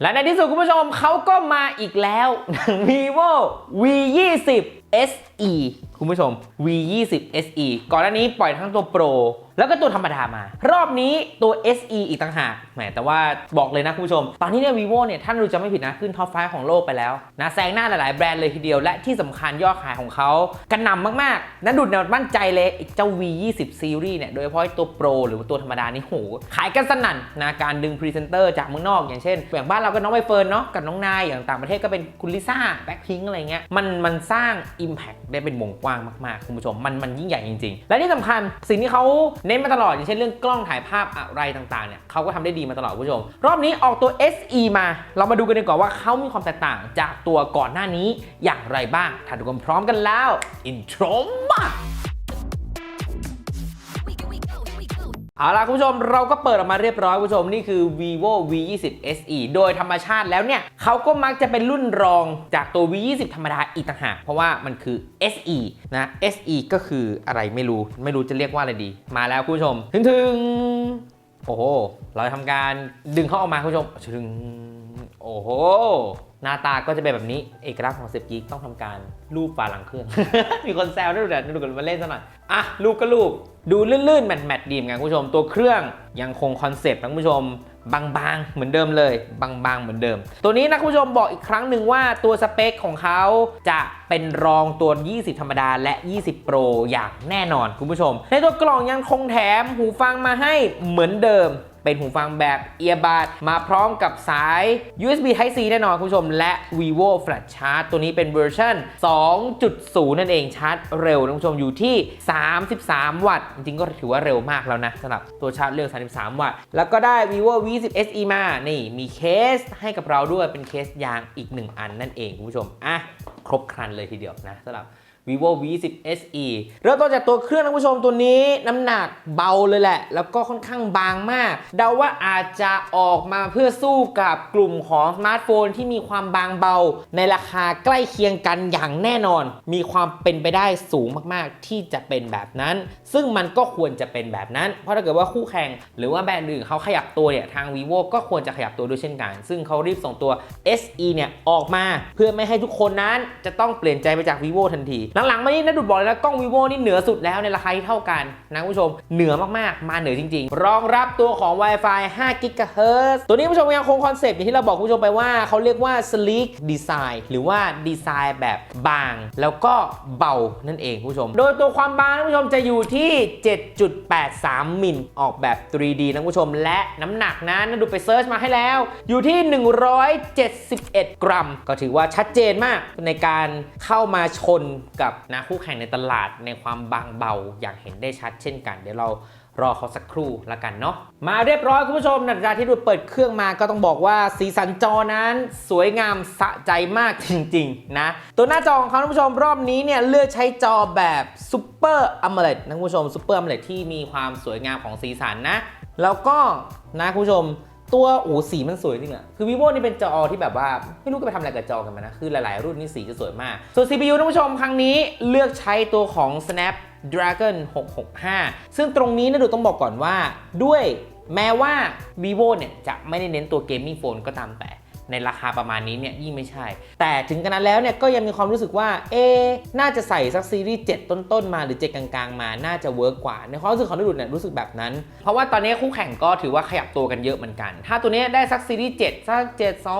และในที่สุดคุณผู้ชมเขาก็มาอีกแล้ว vivo v 2 0 SE คุณผู้ชม v 2 0 SE ก่อนหน้านี้ปล่อยทั้งตัว Pro แล้วก็ตัวธรรมดามา รอบนี้ตัว SE อีกต่างหากแหมแต่ว่าบอกเลยนะคุณผู้ชม ตอนนี้เนี่ย vivo เนี่ยท่านรู้จะไม่ผิดนะ ขึ้นท็อป5ของโลกไปแล้วนะแซงหน้าหลาย ๆ แบรนด์เลยทีเดียว และที่สำคัญยอดขายของเขากระหน่ำมาก ๆนั้นดุดเนี่ยมั่นใจเลยไอ้เจ้า v 2 0 series เนี่ยโดยเฉพาะไอ้ตัว Pro หรือตัวธรรมดานี่โหขายกันสนั่นนะการดึงพรีเซนเตอร์จากเมืองนอกอย่างเช่นอย่างบ้านเราก็น้องใบเฟิร์นเนาะกับน้องนายอย่างต่างประเทศก็เป็นคุณลิซ่าแบ็คพิงอะไรเงี้ยมันมันสร้าง Impact ได้เป็นวงกว้างมากๆคุณผู้ชมมันมันยิ่งใหญ่จริง ๆ และที่สำคัญสิ่งที่เขาเน้นมาตลอดอย่างเช่นเรื่องกล้องถ่ายภาพอะไรต่างๆเนี่ยเขาก็ทำได้ดีมาตลอดคุณผู้ชม รอบนี้ออกตัว SE มา เรามาดูกันดีกว่าว่าเขามีความแตกต่างจากตัวก่อนหน้านี้อย่างไรบ้างถ้าทุกคนพร้อมกันแล้วอินโทรมา เอาล่ะคุณผู้ชมเราก็เปิดออกมาเรียบร้อยคุณผู้ชมนี่คือ vivo v 2 0 SE โดยธรรมชาติแล้วเนี่ยเขาก็มักจะเป็นรุ่นรองจากตัว v 2 0ธรรมดาอีกต่างหากเพราะว่ามันคือ SE นะ SE ก็คืออะไรไม่รู้ไม่รู้จะเรียกว่าอะไรดี มาแล้วคุณผู้ชมถึงถึงโอ้โหเราจะทำการดึงเขาออกมาคุณผู้ชมถึงโอ้โห หน้าตาก็จะเป็นแบบนี้ เอกลักษณ์ของ10 g ต้องทำการรูปฝาหลังเครื่อง มีคนแซวด้วยเดี๋ยวดูกันมาเล่นซะหน่อย อะ รูปก็รูป ดูลื่นๆ แมทๆดีมือนกันคุณผู้ชม ตัวเครื่องยังคงคอนเซปต์นะคุณผู้ชม บางๆ เหมือนเดิมเลย บางๆ เหมือนเดิม ตัวนี้นะคุณผู้ชมบอกอีกครั้งหนึ่งว่าตัวสเปคของเขาจะเป็นรองตัว 20 ธรรมดาและ 20 Pro อย่างแน่นอนคุณผู้ชม ในตัวกล่องยังคงแถมหูฟังมาให้เหมือนเดิม เป็นหูฟังแบบเอียบัดมาพร้อมกับสาย USB Type C แน่นอนคุณผู้ชม และ vivo Flash Charge ตัวนี้เป็นเวอร์ชัน2.0 นั่นเองชาร์จเร็วนะคุณผู้ชมอยู่ที่ 33 วัตต์ จริงๆก็ถือว่าเร็วมากแล้วนะสำหรับตัวชาร์จเร็ว 33 วัตต์ แล้วก็ได้ vivo v 1 0 SE มา นี่มีเคสให้กับเราด้วยเป็นเคสยางอีก 1 อันนั่นเองคุณผู้ชม อะ ครบครันเลยทีเดียวนะสำหรับ vivo v 1 0 SE เริ่มต้นจากตัวเครื่องนะคุณผู้ชมตัวนี้น้ำหนักเบาเลยแหละ แล้วก็ค่อนข้างบางมาก เดาว่าอาจจะออกมาเพื่อสู้กับกลุ่มของสมาร์ทโฟนที่มีความบางเบา ในราคาใกล้เคียงกันอย่างแน่นอน มีความเป็นไปได้สูงมากๆ ที่จะเป็นแบบนั้น ซึ่งมันก็ควรจะเป็นแบบนั้น เพราะถ้าเกิดว่าคู่แข่งหรือว่าแบรนด์อื่นเขาขยับตัวเนี่ยทาง vivo ก็ควรจะขยับตัวด้วยเช่นกัน ซึ่งเขารีบส่งตัว SE เนี่ยออกมา เพื่อไม่ให้ทุกคนนั้นจะต้องเปลี่ยนใจไปจาก vivo ทันทีหลังๆมานี้นะดุดบอกเลยนะกล้อง vivo นี่เหนือสุดแล้วในราคาที่เท่ากันนะคุณผู้ชมเหนือมากๆ มาเหนือจริง ๆ รองรับตัวของ Wi-Fi 5 GHz ตัวนี้คุณผู้ชมยังคงคอนเซปต์อย่างที่เราบอกคุณผู้ชมไปว่าเขาเรียกว่า sleek design หรือว่าดีไซน์แบบบาง แล้วก็เบานั่นเองคุณผู้ชม โดยตัวความบางนะคุณผู้ชมจะอยู่ที่ 7.83 มิลออกแบบ 3D นะคุณผู้ชม และน้ำหนักนะนะดูไปเซิร์ชมาให้แล้ว อยู่ที่ 171 กรัม ก็ถือว่าชัดเจนมากในการเข้ามาชนกับนะคู่แข่งในตลาดในความบางเบาอย่างเห็นได้ชัดเช่นกัน เดี๋ยวเรารอเขาสักครู่ละกันเนาะมาเรียบร้อยคุณผู้ชมหลังจาที่ดูเปิดเครื่องมาก็ต้องบอกว่าสีสันจอนั้นสวยงามสะใจมากจริงๆนะตัวหน้าจอของเขาคุณผู้ชมรอบนี้เนี่ยเลือกใช้จอแบบ Super AMOLED นะคุณผู้ชม Super AMOLED ที่มีความสวยงามของสีสันนะ แล้วก็นะคุณผู้ชม ตัวโอ้สีมันสวยจริงอะคือ vivo นี่เป็นจอที่แบบว่าไม่รู้จะไปทำอะไรกับจอกันมานะ คือหลายๆ รุ่นนี่สีจะสวยมาก ส่วน CPU ท่านผู้ชมครั้งนี้เลือกใช้ตัวของ Snapdragon 665 ซึ่งตรงนี้นะดูต้องบอกก่อนว่าด้วยแม้ว่า vivo เนี่ยจะไม่ได้เน้นตัวเกมมิ่งโฟนก็ตามแต่ ในราคาประมาณนี้เนี่ยยิ่งไม่ใช่ แต่ถึงกระนั้นแล้วเนี่ยก็ยังมีความรู้สึกว่า เอะน่าจะใส่สักซีรีส์7ต้นๆมาหรือ7กลางๆมาน่าจะเวิร์กกว่า ในความรู้สึกของนุดเนี่ยรู้สึกแบบนั้น เพราะว่าตอนนี้คู่แข่งก็ถือว่าขยับตัวกันเยอะเหมือนกัน ถ้าตัวนี้ได้สักซีรีส์7สัก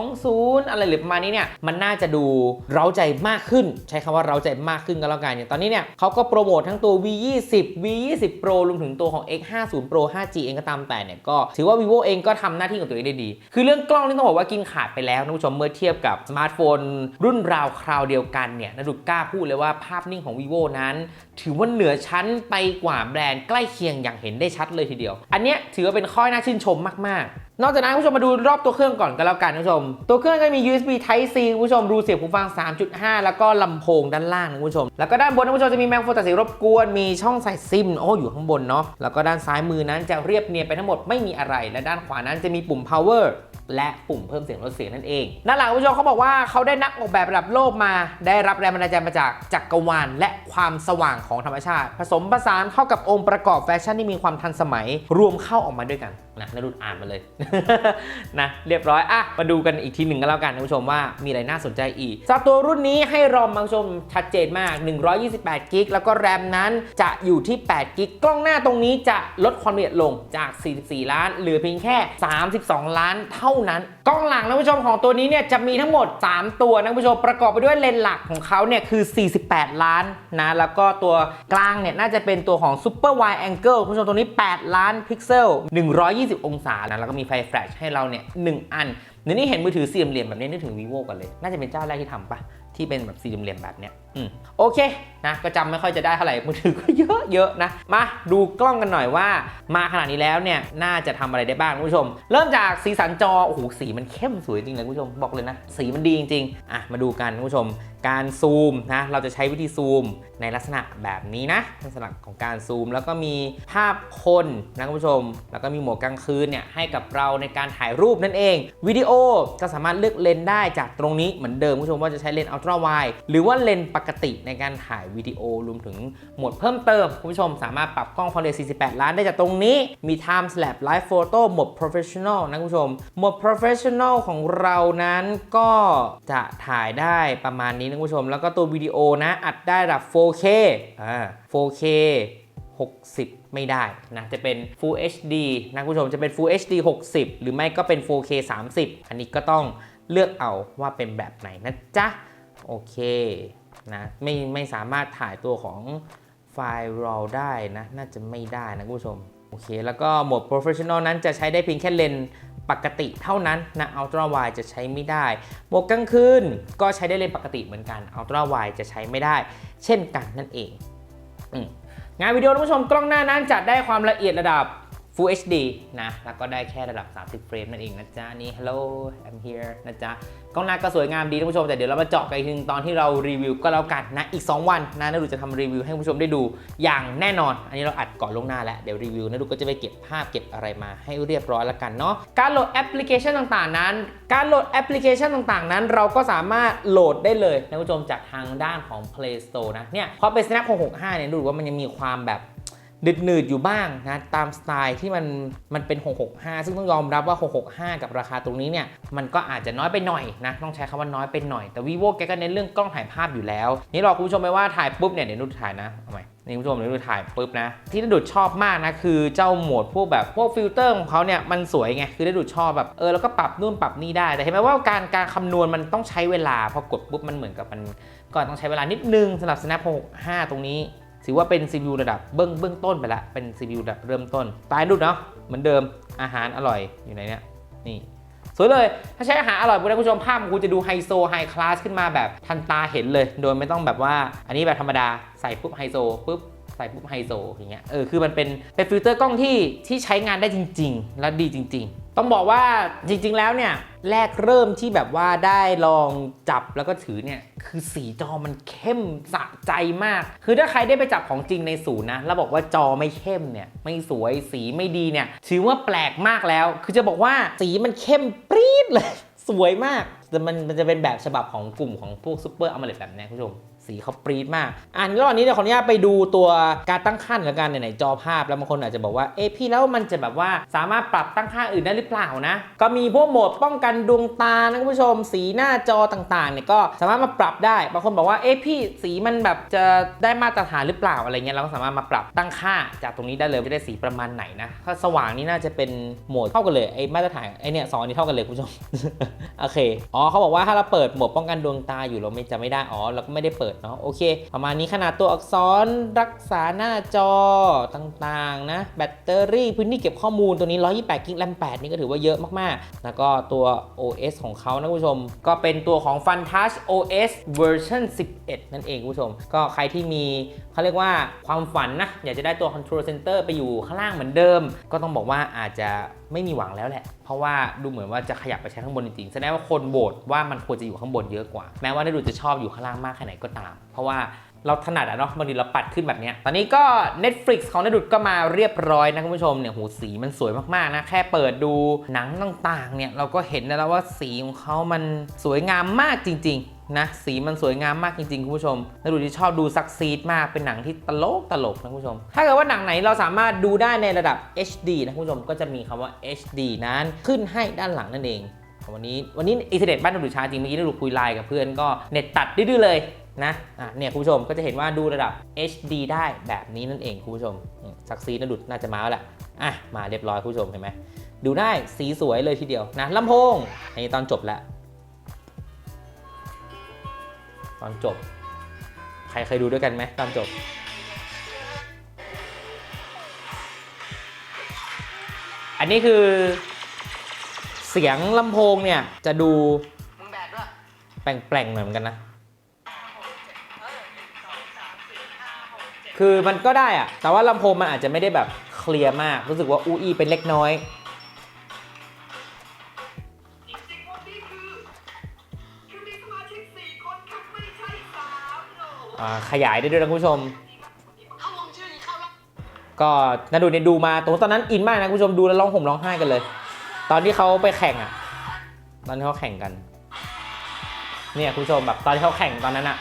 720 อะไรหรือประมาณนี้เนี่ยมันน่าจะดูเร้าใจมากขึ้น ใช้คำว่าเร้าใจมากขึ้นก็แล้วกันอย่างตอนนี้เนี่ยเขาก็โปรโมททั้งตัว V20 V20 Pro รวมถึงตัวของ X50 Pro 5G เองก็ตามแต่เนี่ยก็ถือว่า vivo เองก็ทำหน้าที่ของตัวเองได้ดี คือเรื่องกล้องนี่ต้องบอกว่ากินขาดไปแล้วนะผู้ชมเมื่อเทียบกับสมาร์ทโฟน รุ่นราวคราวเดียวกันเนี่ยนะดุกล้าพูดเลยว่าภาพนิ่งของ vivo นั้น ถือว่าเหนือชั้นไปกว่าแบรนด์ใกล้เคียงอย่างเห็นได้ชัดเลยทีเดียว อันเนี้ยถือว่าเป็นข้อน่าชื่นชมมากๆ นอกจากนั้นคุณผู้ชมมาดูรอบตัวเครื่องก่อนก็แล้วกันคุณผู้ชม ตัวเครื่องก็มี USB Type C คุณผู้ชมรูเสียบหูฟัง 3.5 แล้วก็ลำโพงด้านล่างนะคุณผู้ชม แล้วก็ด้านบนคุณผู้ชมจะมีแมกโฟนตัดเสียงรบกวน มีช่องใส่ซิมโอ้อยู่ข้างบนเนาะ แล้วก็ด้านซ้ายมือนั้นจะเรียบเนียนไปทั้งหมดไม่มีอะไร และด้านขวานั้นจะมีปุ่ม power และปุ่มเพิ่มเสียงลดเสียงนั่นเองด้านหลังคุณผู้ชมเขาบอกว่าเขาได้นักออกแบบระดับโลกมา ได้รับแรงบันดาลใจมาจากจักรวาลและความสว่างของธรรมชาติ ผสมผสานเข้ากับองค์ประกอบแฟชั่นที่มีความทันสมัย รวมเข้าออกมาด้วยกันนะนรุดอ่านมาเลยนะเรียบร้อยอะมาดูกันอีกทีหนึ่งกันแล้วกันท่านผู้ชมว่ามีอะไรน่าสนใจอีกสำหรับตัวรุ่นนี้ให้รอมมาชมชัดเจนมาก 128กิกแล้วก็แรมนั้นจะอยู่ที่8กิกกล้องหน้าตรงนี้จะลดความละเอียดลงจาก 44 ล้านเหลือเพียงแค่ 32 ล้านเท่านั้น กล้องหลังนะผู้ชมของตัวนี้เนี่ยจะมีทั้งหมด 3 ตัวนะผู้ชมประกอบไปด้วยเลนส์หลักของเขาเนี่ยคือ 48 ล้านนะแล้วก็ตัวกลางเนี่ยน่าจะเป็นตัวของ Super Wide Angle คุณผู้ชมตัวนี้ 8 ล้านพิกเซล 120 องศานะแล้วก็มีไฟแฟลชให้เราเนี่ยหนึ่งอันเดี๋ยวนี้เห็นมือถือสี่เหลี่ยมแบบนี้นึกถึง vivo กันเลย น่าจะเป็นเจ้าแรกที่ทำปะที่เป็นแบบสี่เหลี่ยมแบบเนี้ย โอเคนะก็จำไม่ค่อยจะได้เท่าไหร่มือถือก็เยอะเยอะนะ มาดูกล้องกันหน่อยว่า มาขนาดนี้แล้วเนี่ยน่าจะทำอะไรได้บ้างคุณผู้ชม เริ่มจากสีสันจอโอ้โหสีมันเข้มสวยจริงเลยคุณผู้ชมบอกเลยนะ สีมันดีจริงๆอะมาดูกันคุณผู้ชม การซูมนะเราจะใช้วิธีซูมในลักษณะแบบนี้นะลักษณะของการซูม แล้วก็มีภาพคนนะคุณผู้ชม แล้วก็มีโหมดกลางคืนเนี่ยให้กับเราในการถ่ายรูปนั่นเองวิดีโอก็สามารถเลือกเลนส์ได้จากตรงนี้เหมือนเดิมคุณผู้ชมว่าจะใช้เลนส์อัลตร้าไวหรือว่าเลนส์ปกกติในการถ่ายวิดีโอรวมถึงหมดเพิ่มเติม คุณผู้ชมสามารถปรับกล้องความเร็ว 48 ล้านได้จากตรงนี้ มี time slap live photo หมด professional นะคุณผู้ชม หมด professional ของเรานั้นก็จะถ่ายได้ประมาณนี้นะคุณผู้ชม แล้วก็ตัววิดีโอนะอัดได้ระดับ 4K อ่า 4K 60 ไม่ได้นะ จะเป็น Full HD นะคุณผู้ชมจะเป็น Full HD 60 หรือไม่ก็เป็น 4K 30 อันนี้ก็ต้องเลือกเอาว่าเป็นแบบไหนนะจ๊ะ โอเค นะไม่ไม่สามารถถ่ายตัวของไฟล์ RAW ได้นะ น่าจะไม่ได้นะคุณผู้ชม โอเค แล้วก็โหมด Professional นั้นจะใช้ได้เพียงแค่เลนส์ปกติเท่านั้นนะ Ultra Wide จะใช้ไม่ได้ โหมดกลางคืนก็ใช้ได้เลนส์ปกติเหมือนกัน Ultra Wide จะใช้ไม่ได้ เช่นกันนั่นเององานวิดีโอท่านผู้ชมกล้องหน้านั้นจะได้ความละเอียดระดับ Full HD นะ แล้วก็ได้แค่ระดับ 30 เฟรมนั่นเองนะจ๊ะ นี่ Hello I'm here นะจ๊ะ กล้องหน้าก็สวยงามดีท่านผู้ชม แต่เดี๋ยวเรามาเจาะกันอีกทีนึงตอนที่เรารีวิวก็แล้วกันนะ อีก 2 วันนะนาดูจะทำรีวิวให้คุณผู้ชมได้ดูอย่างแน่นอน อันนี้เราอัดก่อนลวงหน้าแล้ว เดี๋ยวรีวิวนาดูก็จะไปเก็บภาพเก็บอะไรมาให้เรียบร้อยแล้วกันเนาะ การโหลดแอปพลิเคชันต่างๆ นั้น การโหลดแอปพลิเคชันต่างๆ นั้น เราก็สามารถโหลดได้เลยนะคุณผู้ชมจากทางด้านของ Play Store นะ เนี่ยพอเป็น Snap 665เนี่ยดูว่ามันยังมีความแบบ ดึดหนืดอยู่บ้างนะตามสไตล์ที่มันมันเป็น 665 ซึ่งต้องยอมรับว่า 665 กับราคาตรงนี้เนี่ยมันก็อาจจะน้อยไปหน่อยนะต้องใช้คำว่าน้อยไปหน่อยแต่ vivo แกก็เน้นเรื่องกล้องถ่ายภาพอยู่แล้ว นี่รอคุณผู้ชมไปว่าถ่ายปุ๊บเนี่ยเดี๋ยวนุชถ่ายนะเอาใหม่นี่คุณผู้ชมเดี๋ยวนุชถ่ายปุ๊บนะที่นุชชอบมากนะคือเจ้าโหมดพวกแบบพวกฟิลเตอร์ของเขาเนี่ยมันสวยไงคือได้ดูชอบแบบเออแล้วก็ปรับนู่นปรับนี่ได้แต่เห็นไหมว่าการการคำนวณมันต้องใช้เวลาพอกดปุ๊บมันเหมือนกับมันก็ต้องใช้เวลานิดนึงสำหรับ snap 665 ตรงนี้ ถือว่าเป็น CPU ระดับเบื้องเบื้องต้นไปละเป็น CPU ระดับเริ่มต้นตายดูเนาะเหมือนเดิมอาหารอร่อยอยู่ไหนเนี่ยนี่สวยเลย ถ้าใช้อาหารอร่อยคุณผู้ชมภาพของคุณจะดูไฮโซไฮคลาสขึ้นมาแบบทันตาเห็นเลย โดยไม่ต้องแบบว่า อันนี้แบบธรรมดาใส่ปุ๊บไฮโซปุ๊บใส่ปุ๊บไฮโซอย่างเงี้ยเออคือมันเป็นเป็นฟิลเตอร์กล้องที่ที่ใช้งานได้จริง ๆ และดีจริง ๆ ต้องบอกว่าจริง ๆ แล้วเนี่ยแรกเริ่มที่แบบว่าได้ลองจับแล้วก็ถือเนี่ยคือสีจอมันเข้มสะใจมาก คือถ้าใครได้ไปจับของจริงในศูนย์นะแล้วบอกว่าจอไม่เข้มเนี่ยไม่สวยสีไม่ดีเนี่ยถือว่าแปลกมากแล้ว คือจะบอกว่าสีมันเข้มปรี๊ดเลย สวยมากแต่มันมันจะเป็นแบบฉบับของกลุ่มของพวกซูเปอร์อ l มเลตแบบนี้คุณผู้ชม สีเขาปรี๊ดมากอันนี้ตอนนี้เดี๋ยวขออนุญาตไปดูตัวการตั้งค่าแล้วกันไหนๆจอภาพแล้วบางคนอาจจะบอกว่าเอ๊ะพี่แล้วมันจะแบบว่าสามารถปรับตั้งค่าอื่นได้หรือเปล่านะ ก็มีพวกโหมดป้องกันดวงตานะคุณผู้ชม สีหน้าจอต่างๆเนี่ยก็สามารถมาปรับได้ บางคนบอกว่าเอ๊ะพี่สีมันแบบจะได้มาตรฐานหรือเปล่าอะไรเงี้ยเราก็สามารถมาปรับตั้งค่าจากตรงนี้ได้เลยจะได้สีประมาณไหนนะถ้าสว่างนี่น่าจะเป็นโหมดเท่ากันเลยไอ้มาตรฐานไอ้เนี่ยสองอันนี้เท่ากันเลยคุณผู้ชมโอเคอ๋อเขาบอกว่าถ้าเราเปิดโหมดป้องกันดวงตาอยู่เราไม่จะไม่ได้อ๋อเราก็ไม่ได้เปิดเนาะโอเค ประมาณนี้ขนาดตัวอักษรรักษาหน้าจอต่างๆนะแบตเตอรี่พื้นที่เก็บข้อมูลตัวนี้ 128กิกแรม8นี่ก็ถือว่าเยอะมากๆ แล้วก็ตัว OS ของเขานะคุณผู้ชม ก็เป็นตัวของ FunTouch OS เวอร์ชัน11 นั่นเองคุณผู้ชม ก็ใครที่มีเขาเรียกว่าความฝันนะ อยากจะได้ตัว Control Center ไปอยู่ข้างล่างเหมือนเดิม ก็ต้องบอกว่าอาจจะไม่มีหวังแล้วแหละ เพราะว่าดูเหมือนว่าจะขยับไปใช้ข้างบนจริงๆ แสดงว่าคนโหวตว่ามันควรจะอยู่ข้างบนเยอะกว่า แม้ว่าได้ดูจะชอบอยู่ข้างล่างมากแค่ไหนก็ตาม เพราะว่าเราถนัดอะเนาะบางทีเราปัดขึ้นแบบนี้ ตอนนี้ก็ Netflix ของนดุดก็มาเรียบร้อยนะคุณผู้ชมเนี่ยโหสีมันสวยมากๆนะ แค่เปิดดูหนังต่างๆเนี่ยเราก็เห็นแล้วว่าสีของเขามันสวยงามมากจริง ๆ นะสีมันสวยงามมากจริงๆ คุณผู้ชมนดุดที่ชอบดูซักซีดมากเป็นหนังที่ตลกตลกนะคุณผู้ชม ถ้าเกิดว่าหนังไหนเราสามารถดูได้ในระดับ HD นะคุณผู้ชมก็จะมีคำว่า HD นั้นขึ้นให้ด้านหลังนั่นเองวันนี้วันนี้อินเทอร์เน็ตบ้านดูช้าจริงเมื่อกี้ได้ดูคุยไลน์กับเพื่อนก็เน็ตตัดดื้อเลยนะอะเนี่ยคุณผู้ชมก็จะเห็นว่าดูระดับ HD ได้แบบนี้นั่นเองคุณผู้ชมซักซีดนดุดน่าจะมาแล้วแหละอะมาเรียบร้อยคุณผู้ชมเห็นไหมดูได้สีสวยเลยทีเดียวนะลำโพงอันนี้ตอนจบแล้ว ตอนจบ ใครเคยดูด้วยกันไหมตอนจบ อันนี้คือ เสียงลำโพงเนี่ยจะดูแบกแปลงๆหน่อยเหมือนกันนะ คือมันก็ได้อะแต่ว่าลำโพงมันอาจจะไม่ได้แบบเคลียร์มาก รู้สึกว่าอู้อี้เป็นเล็กน้อย ขยายได้ด้วยนะคุณผู้ชมเข้าวงชื่อนี้เข้าแล้วก็นาดูเนี่ยดูมาตรงตอนนั้นอินมากนะคุณผู้ชมดูแล้วร้องห่มร้องไห้กันเลย ตอนที่เขาไปแข่งอะตอนที่เขาแข่งกัน เนี่ยคุณผู้ชมแบบตอนที่เขาแข่งตอนนั้นอะ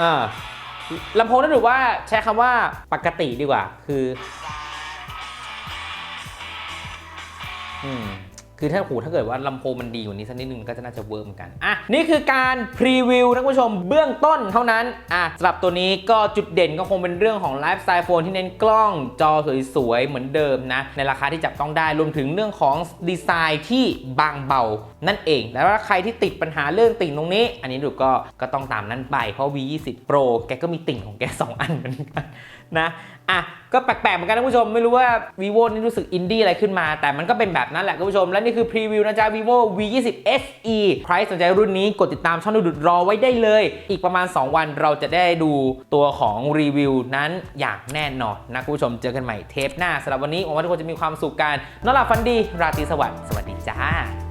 อ่าลำโพงนั่นถือว่าใช้คำว่าปกติดีกว่า คือ อืม คือถ้าหูถ้าเกิดว่าลำโพงมันดีกว่านี้สักนิดนึงก็จะน่าจะเวิร์มอนกันอะนี่คือการพรีวิวนะคุณผู้ชมเบื้องต้นเท่านั้นอะสำหรับตัวนี้ก็จุดเด่นก็คงเป็นเรื่องของไลฟ์สไตล์โฟนที่เน้นกล้องจอสวยๆเหมือนเดิมนะในราคาที่จับต้องได้รวมถึงเรื่องของดีไซน์ที่บางเบานั่นเอง แล้วถ้าใครที่ติดปัญหาเรื่องติ่งตรงนี้ อันนี้ดูก็ก็ต้องตามนั้นไปเพราะ V20 Pro แกก็มีติ่งของแก 2 อันเหมือนกันนะอะก็แปลกๆเหมือนกันนะผู้ชมไม่รู้ว่า vivo นี่รู้สึกอินดี้อะไรขึ้นมา แต่มันก็เป็นแบบนั้นแหละคุณผู้ชม และนี่คือพรีวิวนะจ๊ะ vivo v20 se ใครสนใจรุ่นนี้กดติดตามช่องดูดรอไว้ได้เลย อีกประมาณ 2 วันเราจะได้ดูตัวของรีวิวนั้นอย่างแน่นอนนะคุณผู้ชมเจอกันใหม่เทปหน้าสำหรับวันนี้หวังว่าทุกคนจะมีความสุขกันนอนหลับฝันดี ราตรีสวัสดิ์สวัสดีจ้า